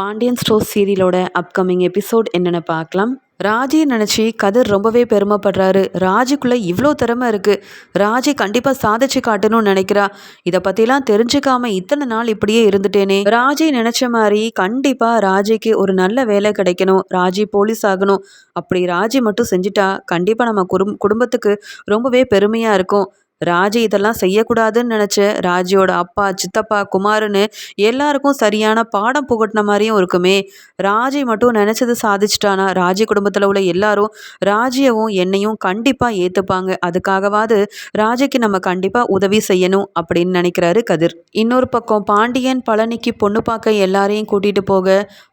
Pandian store சீரியலோட upcoming episode என்னென்னு பார்க்கலாம். ராஜி நினச்சி கதிர் ரொம்பவே பெருமைப்படுறாரு. ராஜிக்குள்ளே இவ்வளோ திறமை இருக்குது ராஜி கண்டிப்பாக சாதிச்சு காட்டணும்னு நினைக்கிறா. இதை பற்றிலாம் தெரிஞ்சுக்காம இத்தனை நாள் இப்படியே இருந்துட்டேனே. ராஜி நினச்ச மாதிரி கண்டிப்பாக ராஜிக்கு ஒரு நல்ல வேலை கிடைக்கணும். ராஜி போலீஸ் ஆகணும். அப்படி ராஜி மட்டும் செஞ்சிட்டா கண்டிப்பாக நம்ம குடும் குடும்பத்துக்கு ரொம்பவே பெருமையாக இருக்கும். ராஜி இதெல்லாம் செய்யக்கூடாதுன்னு நினச்ச ராஜியோட அப்பா சித்தப்பா குமாருன்னு எல்லாருக்கும் சரியான பாடம் புகட்டின மாதிரியும் இருக்குமே. ராஜி மட்டும் நினச்சது சாதிச்சிட்டானா? ராஜி குடும்பத்தில் உள்ள எல்லாரும் ராஜியவும் என்னையும் கண்டிப்பாக ஏற்றுப்பாங்க அதுக்காகவாது ராஜிக்கு நம்ம கண்டிப்பாக உதவி செய்யணும் அப்படின்னு நினைக்கிறாரு கதிர். இன்னொரு பக்கம் பாண்டியன் பழனிக்கு பொண்ணு பார்க்க எல்லாரையும் கூட்டிகிட்டு போக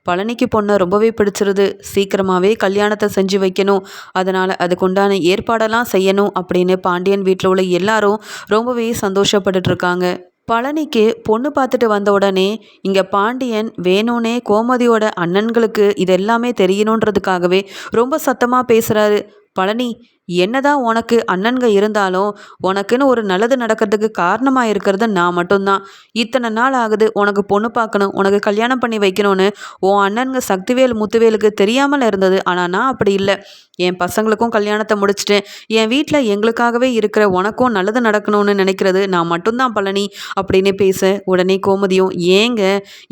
பழனிக்கு பொண்ணை ரொம்பவே பிடிச்சிருது. சீக்கிரமாகவே கல்யாணத்தை செஞ்சு வைக்கணும். அதனால் அதுக்குண்டான ஏற்பாடெல்லாம் செய்யணும் அப்படின்னு பாண்டியன் வீட்டில் உள்ள எல்லா எல்லாரும் ரொம்பவே சந்தோஷப்பட்டுட்டு இருக்காங்க பழனிக்கு பொண்ணு பார்த்துட்டு வந்த உடனே இங்கே பாண்டியன் வேணும்னே கோமதியோட அண்ணன்களுக்கு இது எல்லாமே தெரியணுன்றதுக்காகவே ரொம்ப சத்தமாக பேசுகிறாரு பழனி என்னதான் உனக்கு அண்ணன்க இருந்தாலும் உனக்குன்னு ஒரு நல்லது நடக்கிறதுக்கு காரணமாக இருக்கிறது நான் மட்டும்தான். இத்தனை நாள் ஆகுது உனக்கு பொண்ணு பார்க்கணும் உனக்கு கல்யாணம் பண்ணி வைக்கணும்னு உன் அண்ணனுங்க சக்திவேல் முத்துவேலுக்கு தெரியாமல் இருந்தது. ஆனால் நான் அப்படி இல்லை. என் பசங்களுக்கும் கல்யாணத்தை முடிச்சிட்டேன். என் வீட்டில் எங்களுக்காகவே இருக்கிற உனக்கும் நல்லது நடக்கணும்னு நினைக்கிறது நான் மட்டும்தான் பழனி அப்படின்னு பேச உடனே கோமதியும் ஏங்க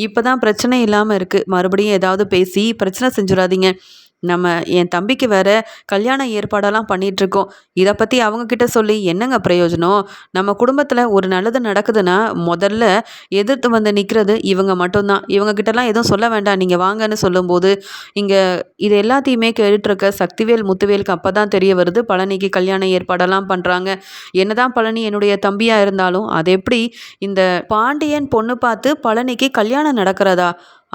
இப்போ தான் பிரச்சனை இல்லாமல் இருக்குது மறுபடியும் ஏதாவது பேசி பிரச்சனை செஞ்சிடாதீங்க. நம்ம என் தம்பிக்கு வேற கல்யாண ஏற்பாடெல்லாம் பண்ணிகிட்ருக்கோம் இதை பற்றி அவங்கக்கிட்ட சொல்லி என்னங்க பிரயோஜனம்? நம்ம குடும்பத்தில் ஒரு நல்லது நடக்குதுன்னா முதல்ல எதிர்த்து வந்து நிற்கிறது இவங்க மட்டும்தான். இவங்கக்கிட்டலாம் எதுவும் சொல்ல வேண்டாம். நீங்கள் வாங்கன்னு சொல்லும்போது இங்கே இது எல்லாத்தையுமே கேட்டுட்ருக்க சக்திவேல் முத்துவேலுக்கு அப்போ தான் தெரிய வருது. பழனிக்கு கல்யாண ஏற்பாடெல்லாம் பண்ணுறாங்க என்னதான் பழனி என்னுடைய தம்பியாக இருந்தாலும் அது எப்படி இந்த பாண்டியன் பொண்ணு பார்த்து பழனிக்கு கல்யாணம் நடக்கிறதா?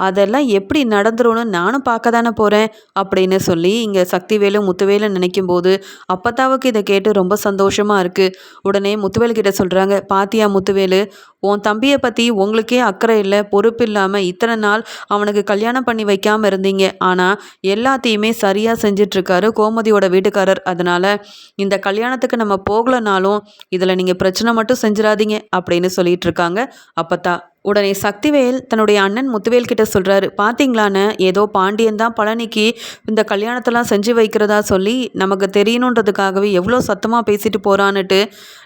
அதெல்லாம் எப்படி நடந்துரும்னு நானும் பார்க்க தானே போகிறேன் அப்படின்னு சொல்லி இங்கே சக்திவேலு முத்துவேலு நினைக்கும் போது அப்பத்தாவுக்கு இதை கேட்டு ரொம்ப சந்தோஷமாக இருக்குது உடனே முத்துவேலு கிட்ட சொல்கிறாங்க பாத்தியா முத்துவேலு உன் தம்பியை பற்றி உங்களுக்கே அக்கறை இல்லை பொறுப்பு இல்லாமல் இத்தனை நாள் அவனுக்கு கல்யாணம் பண்ணி வைக்காமல் இருந்தீங்க. ஆனால் எல்லாத்தையுமே சரியாக செஞ்சிட்ருக்காரு கோமதியோட வீட்டுக்காரர். அதனால் இந்த கல்யாணத்துக்கு நம்ம போகலனாலும் இதில் நீங்கள் பிரச்சனை மட்டும் செஞ்சிடாதீங்க அப்படின்னு சொல்லிட்டு இருக்காங்க அப்பத்தா. உடனே சக்திவேல் தன்னுடைய அண்ணன் முத்துவேல் கிட்ட சொல்கிறாரு பார்த்தீங்களான்னு ஏதோ பாண்டியன் தான் பழனிக்கு இந்த கல்யாணத்தெல்லாம் செஞ்சு வைக்கிறதா சொல்லி நமக்கு தெரியணுன்றதுக்காகவே எவ்வளோ சத்தமாக பேசிட்டு போகிறான்னுட்டு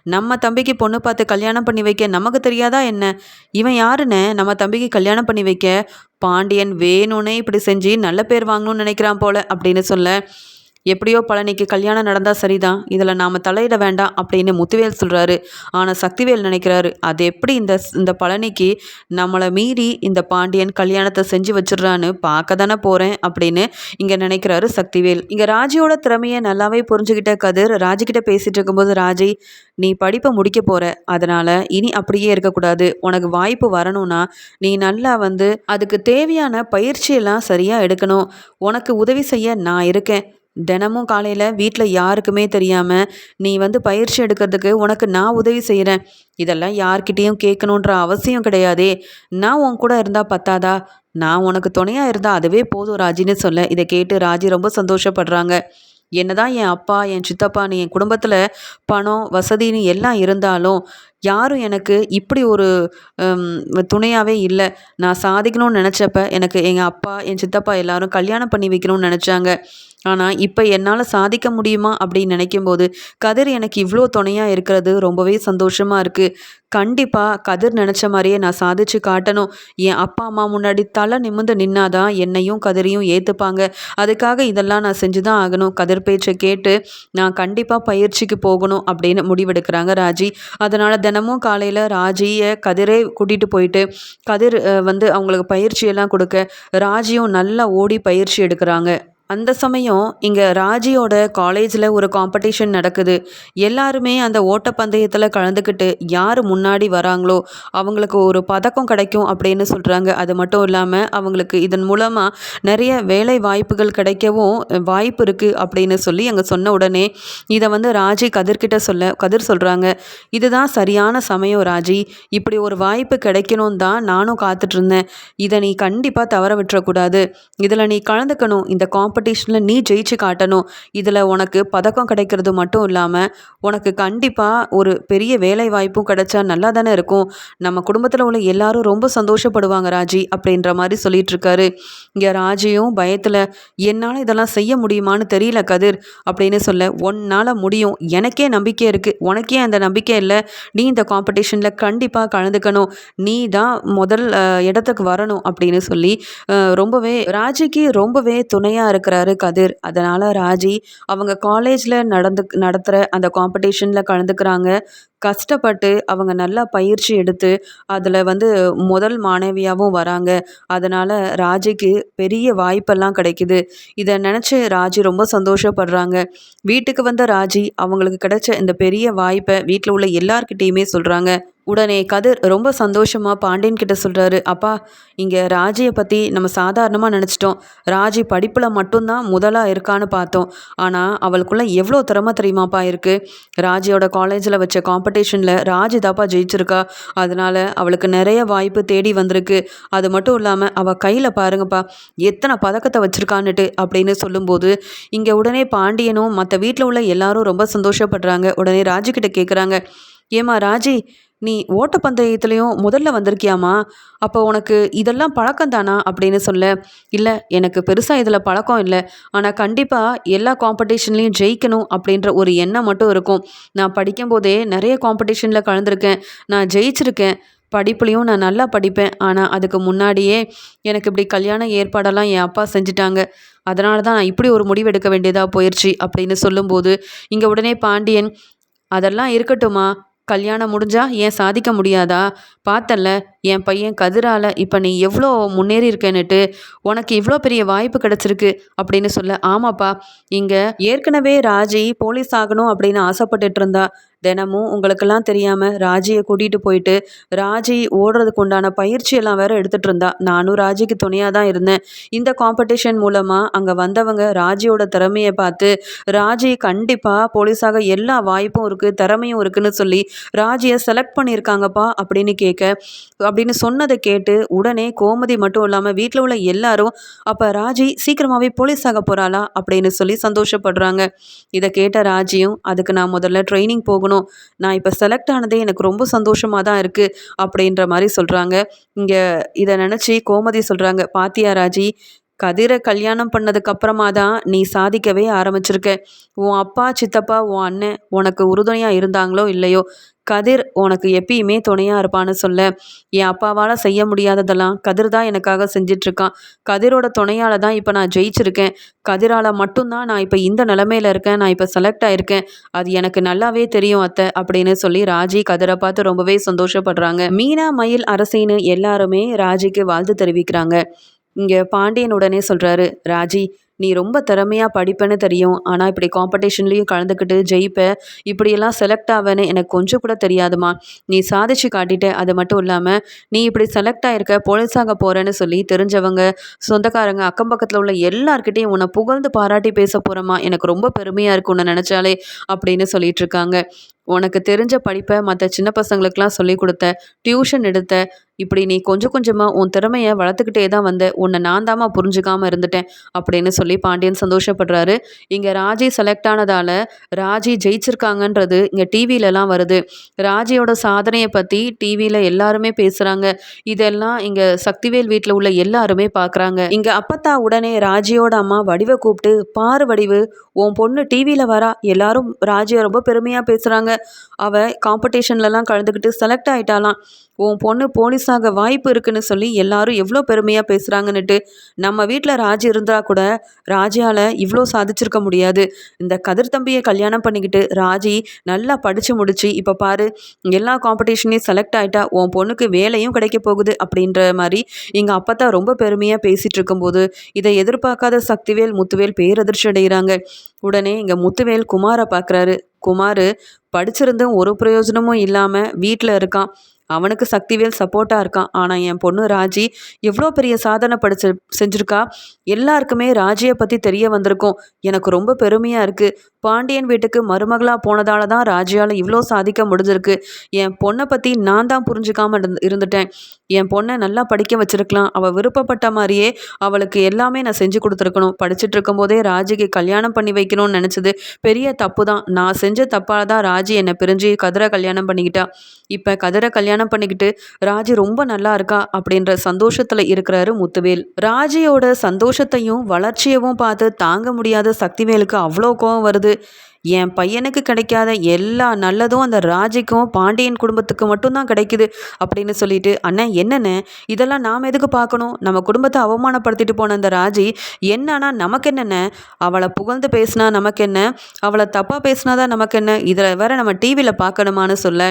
நம்ம தம்பிக்கு பொண்ணு பார்த்து கல்யாணம் பண்ணி வைக்க நமக்கு தெரியாதா என்ன? இவன் யாருன்னு நம்ம தம்பிக்கு கல்யாணம் பண்ணி வைக்க? பாண்டியன் வேணும்னே இப்படி செஞ்சு நல்ல பேர் வாங்கணும்னு நினைக்கிறான் போல அப்படின்னு சொல்ல எப்படியோ பழனிக்கு கல்யாணம் நடந்தால் சரிதான். இதில் நாம் தலையிட வேண்டாம் அப்படின்னு முத்துவேல் சொல்கிறாரு ஆனால் சக்திவேல் நினைக்கிறாரு அது எப்படி இந்த இந்த பழனிக்கு நம்மளை மீறி இந்த பாண்டியன் கல்யாணத்தை செஞ்சு வச்சிடுறான்னு பார்க்க தானே போகிறேன் அப்படின்னு இங்கே நினைக்கிறாரு சக்திவேல். இங்கே ராஜியோட திறமையை நல்லாவே புரிஞ்சுக்கிட்ட கதிர் ராஜிக்கிட்ட பேசிகிட்டு இருக்கும்போது ராஜி நீ படிப்பை முடிக்க போகிற அதனால் இனி அப்படியே இருக்கக்கூடாது. உனக்கு வாய்ப்பு வரணும்னா நீ நல்லா வந்து அதுக்கு தேவையான பயிற்சியெல்லாம் சரியாக எடுக்கணும். உனக்கு உதவி செய்ய நான் இருக்கேன். தினமும் காலையில் வீட்டில் யாருக்குமே தெரியாமல் நீ வந்து பயிற்சி எடுக்கிறதுக்கு உனக்கு நான் உதவி செய்கிறேன் இதெல்லாம் யார்கிட்டேயும் கேட்கணுன்ற அவசியம் கிடையாதே. நான் உன் கூட இருந்தால் பத்தாதா? நான் உனக்கு துணையாக இருந்தால் அதுவே போதும் ராஜின்னு சொல்ல. இதை கேட்டு ராஜி ரொம்ப சந்தோஷப்படுறாங்க. என்னதான் என் அப்பா என் சித்தப்பான்னு என் குடும்பத்தில் பணம் வசதின்னு எல்லாம் இருந்தாலும் யாரும் எனக்கு இப்படி ஒரு துணையாகவே இல்லை. நான் சாதிக்கணும்னு நினச்சப்ப எனக்கு எங்கள் அப்பா என் சித்தப்பா எல்லாரும் கல்யாணம் பண்ணி வைக்கணும்னு நினச்சாங்க. ஆனால் இப்போ என்னால் சாதிக்க முடியுமா அப்படின்னு நினைக்கும்போது கதிர் எனக்கு இவ்வளோ துணையாக இருக்கிறது ரொம்பவே சந்தோஷமாக இருக்குது கண்டிப்பாக கதிர் நினச்ச மாதிரியே நான் சாதிச்சு காட்டணும். என் அப்பா அம்மா முன்னாடி தலை நிமிந்து நின்னாதான் என்னையும் கதிரையும் ஏற்றுப்பாங்க அதுக்காக இதெல்லாம் நான் செஞ்சு தான் ஆகணும். கதிர் பேச்சை கேட்டு நான் கண்டிப்பாக பயிற்சிக்கு போகணும் அப்படின்னு முடிவெடுக்கிறாங்க ராஜி. அதனால் தினமும் காலையில் ராஜியை கதிரே கூட்டிகிட்டு போயிட்டு கதிர் வந்து அவங்களுக்கு பயிற்சியெல்லாம் கொடுக்க ராஜியும் நல்லா ஓடி பயிற்சி எடுக்கிறாங்க. அந்த சமயம் இங்கே ராஜியோட காலேஜில் ஒரு காம்படிஷன் நடக்குது. எல்லாருமே அந்த ஓட்டப்பந்தயத்தில் கலந்துக்கிட்டு யார் முன்னாடி வராங்களோ அவங்களுக்கு ஒரு பதக்கம் கிடைக்கும் அப்படின்னு சொல்கிறாங்க அது மட்டும் இல்லாமல் அவங்களுக்கு இதன் மூலமாக நிறைய வேலை வாய்ப்புகள் கிடைக்கவும் வாய்ப்பு இருக்குது அப்படின்னு சொல்லி அங்கே சொன்ன உடனே இதை வந்து ராஜி கதிர்கிட்ட சொல்ல கதிர் சொல்கிறாங்க இதுதான் சரியான சமயம் ராஜி. இப்படி ஒரு வாய்ப்பு கிடைக்கணும் தான் நானும் காத்துட்ருந்தேன் இதை நீ கண்டிப்பாக தவற விட்டுறக்கூடாது. இதில் நீ கலந்துக்கணும். இந்த காம்ப காம்படிஷனில் நீ ஜெயிச்சு காட்டணும். இதில் உனக்கு பதக்கம் கிடைக்கிறது மட்டும் இல்லாமல் உனக்கு கண்டிப்பாக ஒரு பெரிய வேலை வாய்ப்பும் கிடைச்சா நல்லா தானே இருக்கும். நம்ம குடும்பத்தில் உள்ள எல்லாரும் ரொம்ப சந்தோஷப்படுவாங்க ராஜி அப்படின்ற மாதிரி சொல்லிட்டு இருக்காரு. இங்கே ராஜியும் பயத்தில் என்னால் இதெல்லாம் செய்ய முடியுமான்னு தெரியல கதிர் அப்படின்னு சொல்ல உன்னால் முடியும். எனக்கே நம்பிக்கை இருக்குது உனக்கே அந்த நம்பிக்கை இல்லை. நீ இந்த காம்படிஷனில் கண்டிப்பாக கலந்துக்கணும். நீ தான் முதல் இடத்துக்கு வரணும் அப்படின்னு சொல்லி ரொம்பவே ராஜிக்கு ரொம்பவே துணையாக இருக்கிறாரு கதிர். அதனால் ராஜி அவங்க காலேஜில் நடந்து நடத்துகிற அந்த காம்படிஷனில் கலந்துக்கிறாங்க. கஷ்டப்பட்டு அவங்க நல்லா பயிற்சி எடுத்து அதில் வந்து முதல் மாணவியாகவும் வராங்க. அதனால் ராஜிக்கு பெரிய வாய்ப்பெல்லாம் கிடைக்குது. இதை நினச்சி ராஜி ரொம்ப சந்தோஷப்படுறாங்க. வீட்டுக்கு வந்த ராஜி அவங்களுக்கு கிடைச்ச இந்த பெரிய வாய்ப்பை வீட்டில் உள்ள எல்லார்கிட்டேயுமே சொல்கிறாங்க உடனே கதிர் ரொம்ப சந்தோஷமாக பாண்டியன் கிட்ட சொல்கிறாரு அப்பா இங்கே ராஜியை பற்றி நம்ம சாதாரணமாக நினச்சிட்டோம். ராஜி படிப்பில் மட்டும்தான் முதலாக இருக்கான்னு பார்த்தோம். ஆனால் அவளுக்குள்ளே எவ்வளோ திறமை தெரியுமாப்பா இருக்குது ராஜியோட காலேஜில் வச்ச காம்படிஷனில் ராஜி தாப்பா ஜெயிச்சிருக்கா. அதனால் அவளுக்கு நிறைய வாய்ப்பு தேடி வந்திருக்கு. அது மட்டும் இல்லாமல் அவள் கையில் பாருங்கப்பா எத்தனை பதக்கத்தை வச்சுருக்கான்னுட்டு அப்படின்னு சொல்லும்போது இங்கே உடனே பாண்டியனும் மற்ற வீட்டில் உள்ள எல்லாரும் ரொம்ப சந்தோஷப்படுறாங்க. உடனே ராஜிக்கிட்ட கேட்குறாங்க ஏமா ராஜி நீ ஓட்டப்பந்தயத்துலேயும் முதல்ல வந்திருக்கியாமா அப்போ உனக்கு இதெல்லாம் பழக்கம் தானா? அப்படின்னு சொல்ல இல்லை எனக்கு பெருசாக இதில் பழக்கம் இல்லை. ஆனால் கண்டிப்பாக எல்லா காம்படிஷன்லேயும் ஜெயிக்கணும் அப்படின்ற ஒரு எண்ணம் மட்டும் இருக்கும். நான் படிக்கும்போதே நிறைய காம்படிஷனில் கலந்துருக்கேன். நான் ஜெயிச்சிருக்கேன். படிப்புலேயும் நான் நல்லா படிப்பேன். ஆனால் அதுக்கு முன்னாடியே எனக்கு இப்படி கல்யாண ஏற்பாடெல்லாம் என் அப்பா செஞ்சுட்டாங்க. அதனால தான் நான் இப்படி ஒரு முடிவு எடுக்க வேண்டியதாக போயிடுச்சு அப்படின்னு சொல்லும்போது இங்கே உடனே பாண்டியன் அதெல்லாம் இருக்கட்டுமா கல்யாணம் முடிஞ்சா ஏன் சாதிக்க முடியாதா? பார்த்தல்ல என் பையன் கதிரால இப்போ நீ எவ்வளோ முன்னேறி இருக்கேன்னுட்டு உனக்கு இவ்வளோ பெரிய வாய்ப்பு கிடச்சிருக்கு அப்படின்னு சொல்ல ஆமாப்பா இங்கே ஏற்கனவே ராஜி போலீஸ் ஆகணும் அப்படின்னு ஆசைப்பட்டுட்டு இருந்தா தினமும் உங்களுக்கெல்லாம் தெரியாமல் ராஜியை கூட்டிகிட்டு போயிட்டு ராஜி ஓடுறதுக்கு உண்டான பயிற்சியெல்லாம் வேற எடுத்துகிட்டு இருந்தா. நானும் ராஜிக்கு துணையாக தான் இருந்தேன். இந்த காம்படிஷன் மூலமாக அங்கே வந்தவங்க ராஜியோட திறமையை பார்த்து ராஜி கண்டிப்பாக போலீஸாக எல்லா வாய்ப்பும் இருக்குது திறமையும் இருக்குன்னு சொல்லி ராஜியை செலக்ட் பண்ணியிருக்காங்கப்பா அப்படின்னு கேட்க அப்படின்னு சொன்னதை கேட்டு உடனே கோமதி மட்டும் இல்லாமல் வீட்டில் உள்ள எல்லாரும் அப்போ ராஜி சீக்கிரமாகவே போலீஸ் ஆக போகிறாளா அப்படின்னு சொல்லி சந்தோஷப்படுறாங்க. இதை கேட்ட ராஜியும் அதுக்கு நான் முதல்ல ட்ரைனிங் போகணும். நான் இப்போ செலக்ட் ஆனதே எனக்கு ரொம்ப சந்தோஷமாக தான் இருக்குது அப்படின்ற மாதிரி சொல்கிறாங்க இங்கே இதை நினச்சி கோமதி சொல்கிறாங்க பாத்தியா ராஜி கதிரை கல்யாணம் பண்ணதுக்கு அப்புறமா தான் நீ சாதிக்கவே ஆரம்பிச்சிருக்க. உன் அப்பா சித்தப்பா உன் அண்ணன் உனக்கு உறுதுணையாக இருந்தாங்களோ இல்லையோ? கதிர் உனக்கு எப்பயுமே துணையாக இருப்பான்னு சொல்ல. என் அப்பாவால் செய்ய முடியாததெல்லாம் கதிர் தான் எனக்காக செஞ்சிட்ருக்கான். கதிரோட துணையால் தான் இப்போ நான் ஜெயிச்சிருக்கேன். கதிரால் மட்டும்தான் நான் இப்போ இந்த நிலமையில இருக்கேன். நான் இப்போ செலக்ட் ஆயிருக்கேன். அது எனக்கு நல்லாவே தெரியும் அத்தை அப்படின்னு சொல்லி ராஜி கதிரை பார்த்து ரொம்பவே சந்தோஷப்படுறாங்க. மீனா மயில் அரசின்னு எல்லாருமே ராஜிக்கு வாழ்த்து தெரிவிக்கிறாங்க. இங்கே பாண்டியன் உடனே சொல்கிறாரு ராஜி நீ ரொம்ப திறமையாக படிப்பேன்னு தெரியும். ஆனால் இப்படி காம்படிஷன்லேயும் கலந்துக்கிட்டு ஜெயிப்ப. இப்படியெல்லாம் செலக்ட் ஆவேன்னு எனக்கு கொஞ்சம் கூட தெரியாதுமா நீ சாதிச்சு காட்டிட்ட அது மட்டும் இல்லாமல் நீ இப்படி செலக்ட் ஆகிருக்க போலீஸாக போகிறேன்னு சொல்லி தெரிஞ்சவங்க சொந்தக்காரங்க அக்கம் பக்கத்தில் உள்ள எல்லார்கிட்டையும் உன்னை புகழ்ந்து பாராட்டி பேச போகிறோமா எனக்கு ரொம்ப பெருமையாக இருக்கு உன்னை நினச்சாலே அப்படின்னு சொல்லிட்டு இருக்காங்க. உனக்கு தெரிஞ்ச படிப்பை மற்ற சின்ன பசங்களுக்கெல்லாம் சொல்லிக் கொடுத்த டியூஷன் எடுத்த இப்படி நீ கொஞ்சம் கொஞ்சமாக உன் திறமையை வளர்த்துக்கிட்டே தான் வந்த. உன்னை நான் தாமா புரிஞ்சுக்காமல் இருந்துட்டேன் அப்படின்னு சொல்லி பாண்டியன் சந்தோஷப்படுறாரு. இங்கே ராஜி செலக்ட் ஆனதால் ராஜி ஜெயிச்சிருக்காங்கன்றது இங்கே டிவியிலலாம் வருது. ராஜியோட சாதனையை பற்றி டிவியில் எல்லாருமே பேசுகிறாங்க இதெல்லாம் இங்கே சக்திவேல் வீட்டில் உள்ள எல்லாருமே பார்க்குறாங்க இங்கே அப்பத்தா உடனே ராஜியோட அம்மா வடிவை கூப்பிட்டு பாரு வடிவு உன் பொண்ணு டிவியில் வரா. எல்லாரும் ராஜியை ரொம்ப பெருமையாக பேசுகிறாங்க அவள் காம்படிஷன்லலாம் கலந்துக்கிட்டு செலக்ட் ஆகிட்டாலாம் உன் பொண்ணு போலீஸாக வாய்ப்பு இருக்குன்னு சொல்லி எல்லாரும் எவ்வளோ பெருமையாக பேசுகிறாங்கன்னுட்டு நம்ம வீட்டில் ராஜி இருந்தால் கூட ராஜியால் இவ்வளோ சாதிச்சிருக்க முடியாது. இந்த கதிர் தம்பியை கல்யாணம் பண்ணிக்கிட்டு ராஜி நல்லா படித்து முடிச்சு இப்போ பாரு எல்லா காம்படிஷன்லையும் செலக்ட் ஆகிட்டா உன் பொண்ணுக்கு வேலையும் கிடைக்க போகுது அப்படின்ற மாதிரி எங்கள் அப்பா தான் ரொம்ப பெருமையாக பேசிகிட்டு இருக்கும்போது இதை எதிர்பார்க்காத சக்திவேல் முத்துவேல் பேரதிர்ச்சி அடைகிறாங்க. உடனே இங்கே முத்துவேல் குமாரை பார்க்குறாரு குமார் படிச்சிருந்தும் ஒரு பிரயோஜனமும் இல்லாமல் வீட்டில் இருக்கான். அவனுக்கு சக்திவேல் சப்போர்ட்டாக இருக்கான். ஆனால் என் பொண்ணு ராஜி எவ்வளோ பெரிய சாதனை படிச்சு செஞ்சுருக்கா? எல்லாருக்குமே ராஜியை பற்றி தெரிய வந்திருக்கும். எனக்கு ரொம்ப பெருமையாக இருக்குது பாண்டியன் வீட்டுக்கு மருமகளாக போனதால தான் ராஜியால் இவ்வளோ சாதிக்க முடிஞ்சிருக்கு. என் பொண்ணை பற்றி நான் தான் புரிஞ்சுக்காம இருந்துட்டேன். என் பொண்ணை நல்லா படிக்க வச்சிருக்கலாம். அவள் விருப்பப்பட்ட மாதிரியே அவளுக்கு எல்லாமே நான் செஞ்சு கொடுத்துருக்கணும். படிச்சுட்டு இருக்கும்போதே ராஜிக்கு கல்யாணம் பண்ணி வைக்கணும்னு நினச்சது பெரிய தப்பு தான் நான் செஞ்ச தப்பால் தான் ராஜி என்னை பிரிஞ்சு கதிரை கல்யாணம் பண்ணிக்கிட்டா. இப்போ கதிரை கல்யாணம் கல்யாணம் பண்ணிக்கிட்டு ராஜி ரொம்ப நல்லா இருக்கா? அப்படின்ற சந்தோஷத்தில் இருக்கிறாரு முத்துவேல். ராஜியோட சந்தோஷத்தையும் வளர்ச்சியவும் பார்த்து தாங்க முடியாத சக்திவேலுக்கு அவ்வளோ கோவம் வருது. என் பையனுக்கு கிடைக்காத எல்லா நல்லதும் அந்த ராஜிக்கும் பாண்டியன் குடும்பத்துக்கு மட்டும்தான் கிடைக்குது அப்படின்னு சொல்லிட்டு அண்ணன் என்னென்ன இதெல்லாம் நாம் எதுக்கு பார்க்கணும்? நம்ம குடும்பத்தை அவமானப்படுத்திட்டு போன அந்த ராஜி என்னன்னா நமக்கு என்னென்ன அவளை புகழ்ந்து பேசினா நமக்கு என்ன? அவளை தப்பாக பேசினா தான் நமக்கு என்ன? இதில் வேற நம்ம டிவியில் பார்க்கணுமான்னு சொல்ல.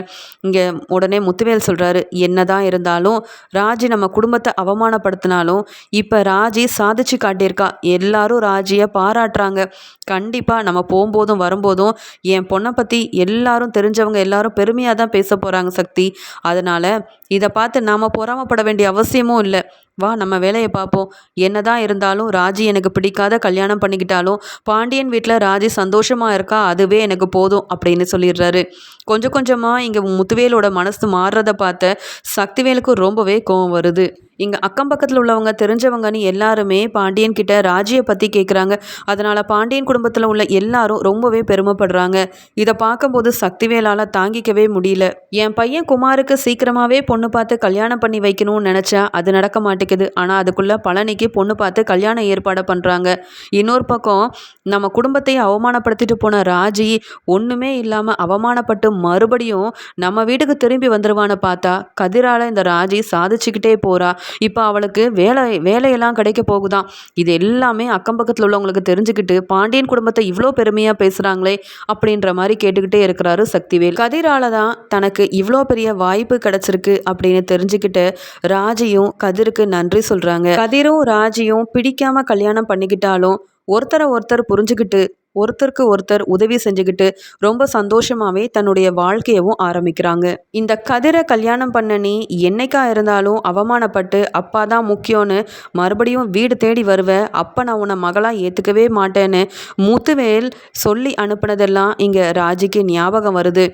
இங்கே உடனே முத்துவேல் சொல்கிறாரு என்னதான் இருந்தாலும் ராஜி நம்ம குடும்பத்தை அவமானப்படுத்தினாலும் இப்போ ராஜி சாதிச்சு காட்டியிருக்கா. எல்லாரும் ராஜியை பாராட்டுறாங்க. கண்டிப்பாக நம்ம போகும்போதும் வரும்போது போதும் என் பொண்ணை பற்றி எல்லாரும் தெரிஞ்சவங்க எல்லாரும் பெருமையாக தான் பேச போகிறாங்க சக்தி. அதனால் இதை பார்த்து நாம் பொறாமப்பட வேண்டிய அவசியமும் இல்லை. வா நம்ம வேலையை பார்ப்போம். என்னதான் இருந்தாலும் ராஜி எனக்கு பிடிக்காத கல்யாணம் பண்ணிக்கிட்டாலும் பாண்டியன் வீட்டில் ராஜி சந்தோஷமாக இருக்கா? அதுவே எனக்கு போதும் அப்படின்னு சொல்லிடுறாரு. கொஞ்சம் கொஞ்சமாக இங்கே முத்துவேலோட மனசு மாறுறதை பார்த்த சக்திவேலுக்கு ரொம்பவே கோவம் வருது. இங்கே அக்கம் பக்கத்தில் உள்ளவங்க தெரிஞ்சவங்கன்னு எல்லாருமே பாண்டியன் கிட்ட ராஜியை பற்றி கேட்குறாங்க அதனால் பாண்டியன் குடும்பத்தில் உள்ள எல்லாரும் ரொம்பவே பெருமைப்படுறாங்க. இதை பார்க்கும்போது சக்திவேலால் தாங்கிக்கவே முடியல. என் பையன் குமாருக்கு சீக்கிரமாகவே பொண்ணு பார்த்து கல்யாணம் பண்ணி வைக்கணும்னு நினச்சா அது நடக்க மாட்டேங்குது. ஆனால் அதுக்குள்ளே பழனிக்கு பொண்ணு பார்த்து கல்யாணம் ஏற்பாடு பண்ணுறாங்க இன்னொரு பக்கம் நம்ம குடும்பத்தையே அவமானப்படுத்திட்டு போன ராஜி ஒன்றுமே இல்லாமல் அவமானப்பட்டு மறுபடியும் நம்ம வீட்டுக்கு திரும்பி வந்துடுவான்னு பார்த்தா கதிரால் இந்த ராஜி சாதிச்சுக்கிட்டே போகிறா இப்போ அவளுக்கு வேலை வேலையெல்லாம் கிடைக்க போகுதான் இது எல்லாமே அக்கம் பக்கத்தில் உள்ளவங்களுக்கு தெரிஞ்சுக்கிட்டு பாண்டியன் குடும்பத்தை இவ்வளோ பெருமையாக பேசுகிறாங்களே அப்படின்ற மாதிரி கேட்டுக்கிட்டே இருக்கிறாரு சக்திவேல். கதிரால தான் தனக்கு இவ்வளோ பெரிய வாய்ப்பு கிடச்சிருக்கு அப்படின்னு தெரிஞ்சுக்கிட்டு ராஜியும் கதிருக்கு நன்றி சொல்கிறாங்க கதிரும் ராஜியும் பிடிக்காம கல்யாணம் பண்ணிக்கிட்டாலும் ஒருத்தரை ஒருத்தர் புரிஞ்சுக்கிட்டு ஒருத்தருக்கு ஒருத்தர் உதவி செஞ்சுக்கிட்டு ரொம்ப சந்தோஷமாகவே தன்னுடைய வாழ்க்கையவும் ஆரம்பிக்கிறாங்க. இந்த கதிரை கல்யாணம் பண்ண நீ என்னைக்கா இருந்தாலும் அவமானப்பட்டு அப்பா தான் முக்கியம்னு மறுபடியும் வீடு தேடி வருவ அப்போ நான் உன்னை மகளாக ஏற்றுக்கவே மாட்டேன்னு முத்துவேல் சொல்லி அனுப்புனதெல்லாம் இங்கே ராஜிக்கு ஞாபகம் வருது.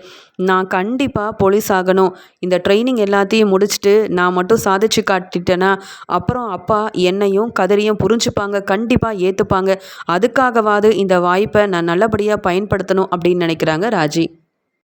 நான் கண்டிப்பாக போலீஸ் ஆகணும். இந்த ட்ரைனிங் எல்லாத்தையும் முடிச்சுட்டு நான் மட்டும் சாதிச்சு காட்டிட்டேன்னா அப்புறம் அப்பா என்னையும் கதிரையும் புரிஞ்சுப்பாங்க கண்டிப்பாக ஏற்றுப்பாங்க அதுக்காகவாது இந்த வாய்ப்பு வாய்ப்பை நான் நல்லபடியாக பயன்படுத்தணும் அப்படின்னு நினைக்கிறாங்க ராஜி.